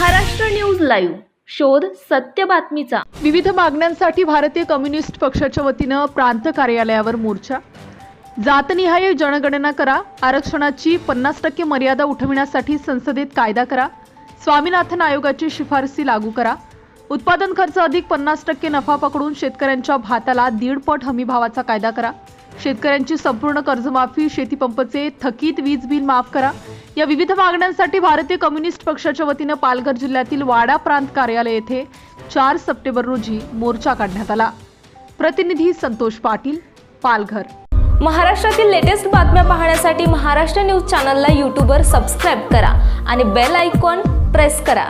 Maharashtra news live. शोध सत्य बातमीचा. विविध मागण्यांसाठी भारतीय कम्युनिस्ट पक्षाच्या वतीनं प्रांत कार्यालयावर मोर्चा. जातनिहाय जनगणना करा. आरक्षणाची पन्नास टक्के मर्यादा उठविण्यासाठी संसदेत कायदा करा. स्वामीनाथन आयोगाची शिफारसी लागू करा. उत्पादन खर्च अधिक पन्नास टक्के नफा पकडून शेतकऱ्यांच्या भाताला दीडपट हमीभावाचा कायदा करा. शेतकऱ्यांची संपूर्ण कर्जमाफी शेतीपंपचे थकीत वीज बिल माफ करा. या विविध मागण्यांसाठी भारतीय कम्युनिस्ट पक्षाच्या वतीनं पालघर जिल्ह्यातील वाडा प्रांत कार्यालय येथे चार सप्टेंबर रोजी मोर्चा काढण्यात आला. प्रतिनिधी संतोष पाटील पालघर. महाराष्ट्रातील लेटेस्ट बातम्या पाहण्यासाठी महाराष्ट्र न्यूज चॅनलला यूट्यूबवर सबस्क्राईब करा आणि बेल आयकॉन प्रेस करा.